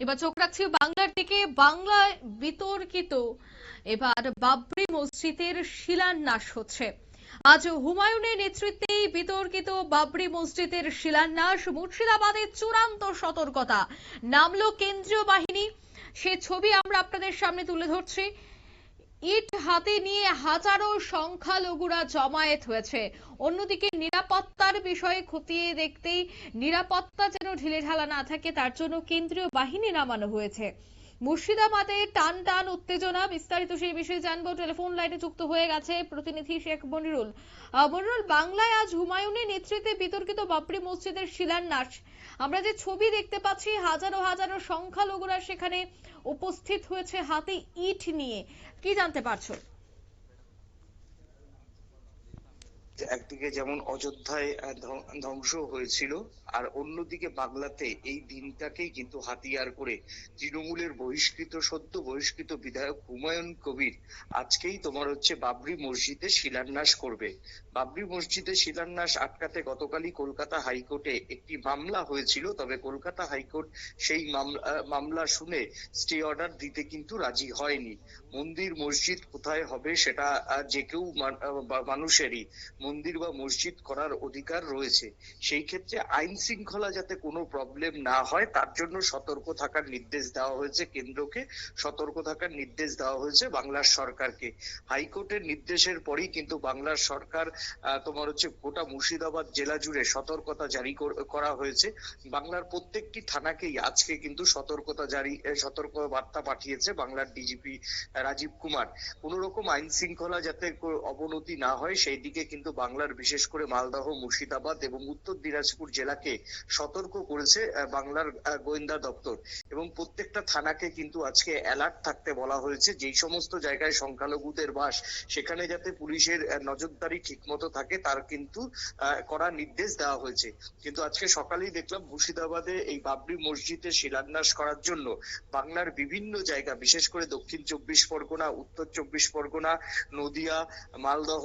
এবার চোখ রাখছি বাংলার দিকে। বাংলায় বিতর্কিত। এবার বাবরি মসজিদের শিলান্যাস হচ্ছে। আজ হুমায়ুনের নেতৃত্বেই বিতর্কিত বাবরি মসজিদের শিলান্যাস। মুর্শিদাবাদের চূড়ান্ত সতর্কতা। নামলো কেন্দ্রীয় বাহিনী। সে ছবি আমরা আপনাদের সামনে তুলে ধরছি। ইট হাতে নিয়ে হাজারো সংখ্যালঘুরা জমায়েত হয়েছে। অন্যদিকে নিরাপত্তার বিষয়ে খতিয়ে দেখতেই নিরাপত্তা যেন ঢিলেঢালা না থাকে, তার জন্য কেন্দ্রীয় বাহিনী নামানো হয়েছে। মুর্শিদাবাদে টান টান উত্তেজনা, বিস্তারিত সেই বিষয়ে জানব। টেলিফোন লাইনে যুক্ত হয়ে গেছে প্রতিনিধি শেখ মনিরুল। মনিরুল, বাংলায় আজ হুমায়ুনের নেতৃত্বে বিতর্কিত বাবরি মসজিদের শিলান্যাস। আমরা যে ছবি দেখতে পাচ্ছি, হাজারো হাজারো সংখ্যালঘুরা সেখানে উপস্থিত হয়েছে হাতে ইট নিয়ে। কি জানতে পারছ? একদিকে যেমন অযোধ্যায় ধ্বংস হয়েছিল আর অন্যদিকে বাংলাতে এই দিনটাকেই কিন্তু হাতিয়ার করে তৃণমূলের বহিষ্কৃত, সদ্য বহিষ্কৃত বিধায়ক হুমায়ুন কবির আজকেই তোমার হচ্ছে বাবরি মসজিদে শিলান্যাস করবে। বাবরি মসজিদে শিলান্যাস আটকাতে গতকালই কলকাতা হাইকোর্টে একটি মামলা হয়েছিল, তবে কলকাতা হাইকোর্ট সেই মামলা শুনে স্টে অর্ডার দিতে কিন্তু রাজি হয়নি। মন্দির মসজিদ কোথায় হবে সেটা যে কেউ মান- মানুষেরই মন্দির বা মসজিদ করার অধিকার রয়েছে। সেই ক্ষেত্রে আইন শৃঙ্খলা যাতে কোনো প্রবলেম না হয়, তার জন্য সতর্ক থাকার নির্দেশ দেওয়া হয়েছে কেন্দ্রকে। সতর্ক থাকার নির্দেশ দেওয়া হয়েছে বাংলার সরকারকে। হাইকোর্টের নির্দেশের পরেই কিন্তু বাংলার সরকার তোমার হচ্ছে গোটা মুর্শিদাবাদ জেলা জুড়ে সতর্কতা জারি করা হয়েছে। বাংলার প্রত্যেকটি থানাকেই আজকে কিন্তু সতর্কতা জারি সতর্ক বার্তা পাঠিয়েছে বাংলার ডিজিপি রাজীব কুমার। কোন রকম আইন শৃঙ্খলা যাতে অবনতি না হয়, সেই দিকে কিন্তু বাংলার বিশেষ করে মালদহ, মুর্শিদাবাদ এবং উত্তর দিনাজপুর জেলাকে সতর্ক করেছে বাংলার গোয়েন্দা দপ্তর। এবং প্রত্যেকটা থানাকে কিন্তু আজকে অ্যালার্ট থাকতে বলা হয়েছে, যেই সমস্ত জায়গায় সংখ্যালঘুদের বাস, সেখানে যাতে পুলিশের নজরদারি ঠিকমতো থাকে, তার কিন্তু কড়া নির্দেশ দেওয়া হয়েছে। কিন্তু আজকে সকালেই দেখলাম মুর্শিদাবাদে এই বাবরি মসজিদে শিলান্যাস করার জন্য বাংলার বিভিন্ন জায়গা, বিশেষ করে দক্ষিণ চব্বিশ পরগনা, উত্তর চব্বিশ পরগনা, নদিয়া, মালদহ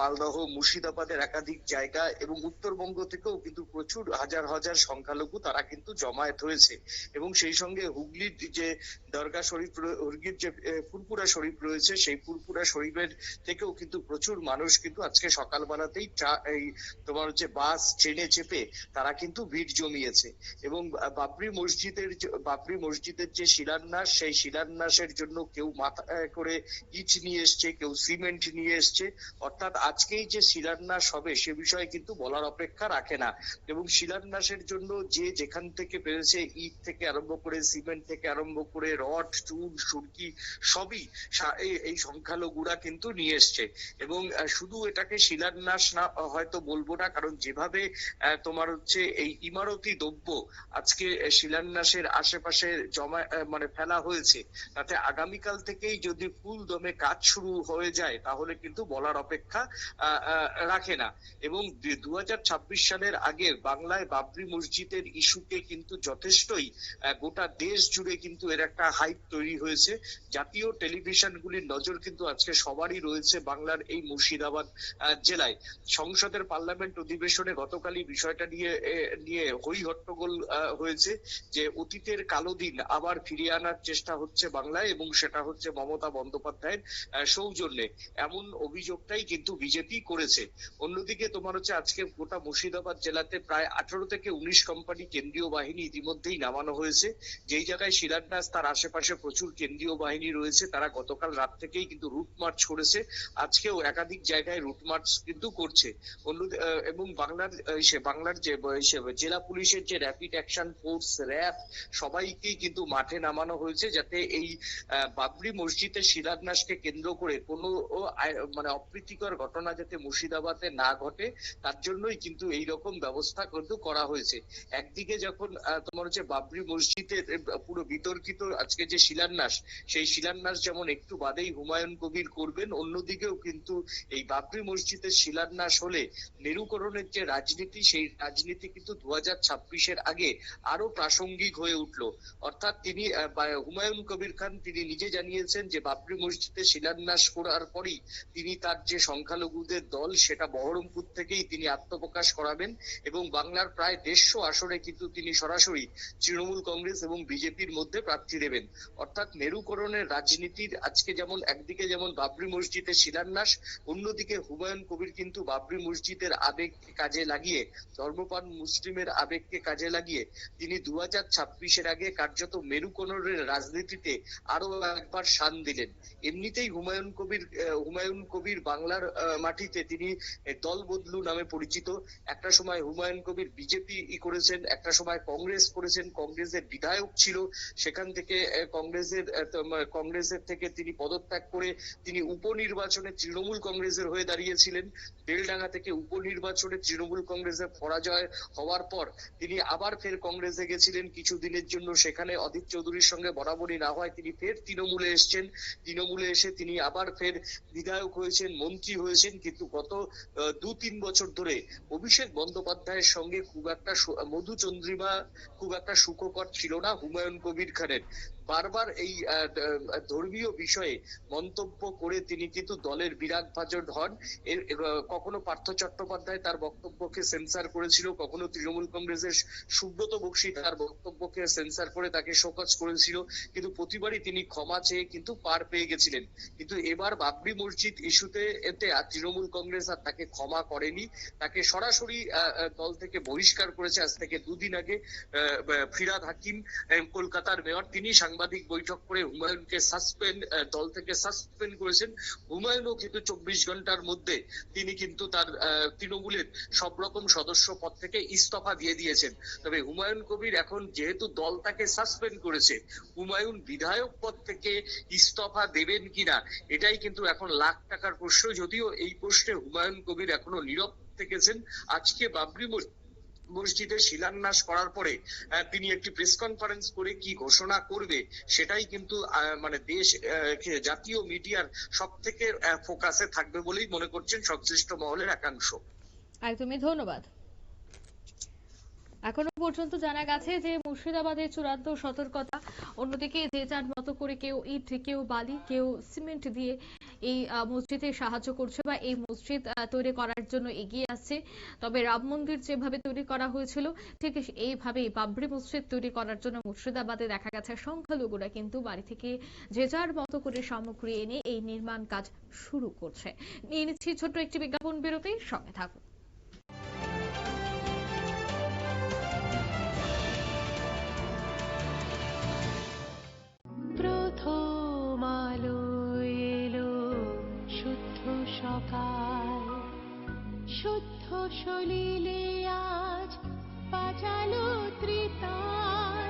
মালদহ, মুর্শিদাবাদের একাধিক জায়গা এবং উত্তরবঙ্গ থেকেও কিন্তু প্রচুর হাজার হাজার সংখ্যালঘু তারা কিন্তু জমায়েত হয়েছে। এবং সেই সঙ্গে হুগলির যে দরগা শরীফ হুগলির যে ফুরপুরা শরীফ রয়েছে, সেই ফুরপুরা শরীফের থেকেও কিন্তু প্রচুর মানুষ কিন্তু আজকে সকালবেলাতেই এই তোমার হচ্ছে বাস, ট্রেনে চেপে তারা কিন্তু ভিড় জমিয়েছে। এবং বাবরি মসজিদের বাবরি মসজিদের যে শিলান্যাস, সেই শিলান্যাসের জন্য কেউ মাথা করে ইট নিয়ে এসছে, কেউ সিমেন্ট নিয়ে এসছে। অর্থাৎ আজকেই যে শিলান্যাস হবে সে বিষয়ে কিন্তু বলার অপেক্ষা রাখে না। এবং শিলান্যাসের জন্য যে যেখান থেকে পেরেছে ইট থেকে আরম্ভ করে, সিমেন্ট থেকে আরম্ভ করে, রড চুন সুরকি, সবই এই- সংখ্যালঘুরা কিন্তু নিয়ে এসছে। এবং শুধু এটাকে শিলান্যাস না, হয়তো বলব না, কারণ যেভাবে তোমার হচ্ছে এই ইমারতি দ্রব্য আজকে শিলান্যাসের আশেপাশে জমা মানে ফেলা হয়েছে, তাতে আগামীকাল থেকেই যদি ফুল দমে কাজ শুরু হয়ে যায়, তাহলে কিন্তু বলার অপেক্ষা রাখে না। এবং দু হাজার ছাব্বিশ সালের আগে বাংলায় বাবরি মসজিদের ইস্যুকে কিন্তু যথেষ্টই গোটা দেশ জুড়ে কিন্তু এর একটা হাইপ তৈরি হয়েছে। জাতীয় টেলিভিশনগুলির নজর কিন্তু আজকে সবারই রয়েছে বাংলার এই মুর্শিদাবাদ জেলায়। সংসদের পার্লামেন্ট অধিবেশনে গতকালই বিষয়টা নিয়ে নিয়ে হই হট্টগোল হয়েছে যে অতীতের কালো দিন আবার ফিরিয়ে আনার চেষ্টা হচ্ছে বাংলায় এবং সেটা হচ্ছে মমতা বন্দ্যোপাধ্যায়ের সৌজন্যে। এমন অভিযোগটাই কিন্তু বিজেপি করেছে। অন্যদিকে তোমার হচ্ছে আজকে গোটা মুর্শিদাবাদ জেলাতে প্রায় আঠারো থেকে উনিশ কোম্পানি কেন্দ্রীয় বাহিনী ইতিমধ্যেই নামানো হয়েছে। যেই জায়গায় শিলান্যাস তার আশেপাশে প্রচুর কেন্দ্রীয় বাহিনী রয়েছে, তারা গতকাল রাত থেকেই কিন্তু রুট মার্চ করেছে। আজকেও একাধিক জায়গায় রুট মার্চ কিন্তু করছে। অন্য এবং বাংলার বাংলার যে জেলা পুলিশের যে র্যাপিড অ্যাকশন ফোর্স র্যাব, সবাইকেই কিন্তু মাঠে নামানো হয়েছে যাতে এই বাবরি মসজিদের শিলান্যাসকে কেন্দ্র করে কোনো মানে অপ্রীতিকর ঘটনা যাতে মুর্শিদাবাদে না ঘটে, তার জন্যই কিন্তু এই রকম ব্যবস্থা কিন্তু করা হয়েছে। একদিকে যখন তোমার হচ্ছে বাবরি মসজিদের পুরো বিতর্কিত আজকে যে শিলান্যাস, সেই শিলান্যাস যেমন একটু বাদেই হুমায়ুন কবির করবেন, অন্যদিকেও কিন্তু এই বাবরি মসজিদের শিলান্যাস হলে মেরুকরণের যে রাজনীতি, সেই রাজনীতি কিন্তু দু হাজার ছাব্বিশের আগে আরও প্রাসঙ্গিক হয়ে উঠল। অর্থাৎ তিনি হুমায়ুন কবির খান তিনি নিজে জানিয়েছেন যে বাবরি মসজিদে শিলান্যাস করার পরই তিনি তার যে সংখ্যালঘুদের দল, সেটা বহরমপুর থেকেই তিনি আত্মপ্রকাশ করাবেন এবং বাংলার প্রায় দেড়শো আসনে কিন্তু তিনি সরাসরি তৃণমূল কংগ্রেস এবং বিজেপির মধ্যে প্রার্থী দেবেন। অর্থাৎ মেরুকরণের রাজনীতির আজকে যেমন একদিকে যেমন বাবরি মসজিদের শিলান্যাস, অন্যদিকে হুমায়ুন কবির কিন্তু বাবরি মসজিদের আবেগকে কাজে লাগিয়ে ধর্মপান মুসলিমের আবেগকে কাজে লাগিয়ে তিনি দু হাজার ছাব্বিশের আগে কার্যত মেরুকরণের রাজনীতিতে আরও একবার শান দিলেন। এমনিতেই হুমায়ুন কবির হুমায়ুন কবির বাংলার মাটিতে তিনি দল বদলু নামে পরিচিত। একটা সময় হুমায়ুন কবির বিজেপি করেছেন, একটা সময় কংগ্রেস করেছেন, কংগ্রেসের বিধায়ক ছিল, সেখান থেকে কংগ্রেসের কংগ্রেসের থেকে তিনি পদত্যাগ করে তিনি উপনির্বাচনে তৃণমূল কংগ্রেসের হয়ে দাঁড়িয়েছিলেন। বেলডাঙ্গা থেকে উপনির্বাচনে তৃণমূল কংগ্রেসের পরাজয় হওয়ার পর তিনি আবার ফের কংগ্রেসে গেছিলেন। কিছুদিনের জন্য সেখানে অধীর চৌধুরীর সঙ্গে বরাবরই না হয় তিনি ফের তৃণমূলে এসেছেন। তৃণমূলে এসে তিনি আবার ফের বিধায়ক হয়েছেন, মন্ত্রী হয়েছেন। কিন্তু গত দু তিন বছর ধরে অভিষেক বন্দ্যোপাধ্যায়ের সঙ্গে খুব একটা মধুচন্দ্রিমা খুব একটা সুখকর ছিল না হুমায়ুন কবির খানের। বারবার এই ধর্মীয় বিষয়ে মন্তব্য করে তিনি কিন্তু দলের বিরাট ভাজন হন। কখনো পার্থ চট্টোপাধ্যায় তার বক্তব্যকে সেন্সার করেছিল, কখনো তৃণমূল কংগ্রেসের সুব্রত বক্সী তার বক্তব্যকে সেন্সার করে তাকে শোকজ করেছিল। কিন্তু প্রতিবারই তিনি ক্ষমা চেয়ে কিন্তু পার পেয়ে গেছিলেন। কিন্তু এবার বাবরি মসজিদ ইস্যুতে এতে আর তৃণমূল কংগ্রেস আর তাকে ক্ষমা করেনি। তাকে সরাসরি দল থেকে বহিষ্কার করেছে আজ থেকে দুদিন আগে ফিরাদ হাকিম কলকাতার মেয়র। তিনি সাংবাদিক বৈঠক করে হুমায়ুনকে সাসপেন্ড দল থেকে সাসপেন্ড করেছেন। হুমায়ুনও কিন্তু চব্বিশ ঘণ্টার মধ্যে তিনি কিন্তু তার তৃণমূলের সব রকম সদস্য পদ থেকে ইস্তফা দিয়ে দিয়েছেন। তবে হুমায়ুন কবির এখন যেহেতু দল তাকে সাসপেন্ড করেছে, হুমায়ুন বিধায়ক পদ থেকে ইস্তফা দেবেন কিনা, এটাই কিন্তু এখন লাখ টাকার প্রশ্ন। যদিও এই প্রশ্নে হুমায়ুন কবির এখনও নীরব থেকেছেন। আজকে বাবরি মসজিদ মসজিদের শিলান্যাস করার পরে তিনি একটি প্রেস কনফারেন্স করে কি ঘোষণা করবে, সেটাই কিন্তু মানে দেশ জাতীয় মিডিয়ার সব থেকে ফোকাসে থাকবে বলেই মনে করছেন সংশ্লিষ্ট মহলের একাংশ। একদমই ধন্যবাদ। এখনও পর্যন্ত জানা গেছে যে মুর্শিদাবাদের চূড়ান্ত সতর্কতা, অন্যদিকে যে যার মতো করে কেউ ইট, কেউ বালি, কেউ সিমেন্ট দিয়ে এই মসজিদে সাহায্য করছে বা এই মসজিদ তৈরি করার জন্য এগিয়ে আসছে। তবে রাম মন্দির যেভাবে তৈরি করা হয়েছিল, ঠিক এইভাবেই বাবরি মসজিদ তৈরি করার জন্য মুর্শিদাবাদে দেখা গেছে সংখ্যালঘুরা কিন্তু বাড়ি থেকে যে যার মতো করে সামগ্রী এনে এই নির্মাণ কাজ শুরু করছে। নিয়ে নিচ্ছি ছোট্ট একটি বিজ্ঞাপন বিরতি সঙ্গে থাকুন। শুদ্ধ সলিলে আজ বাজালো ত্রিতাল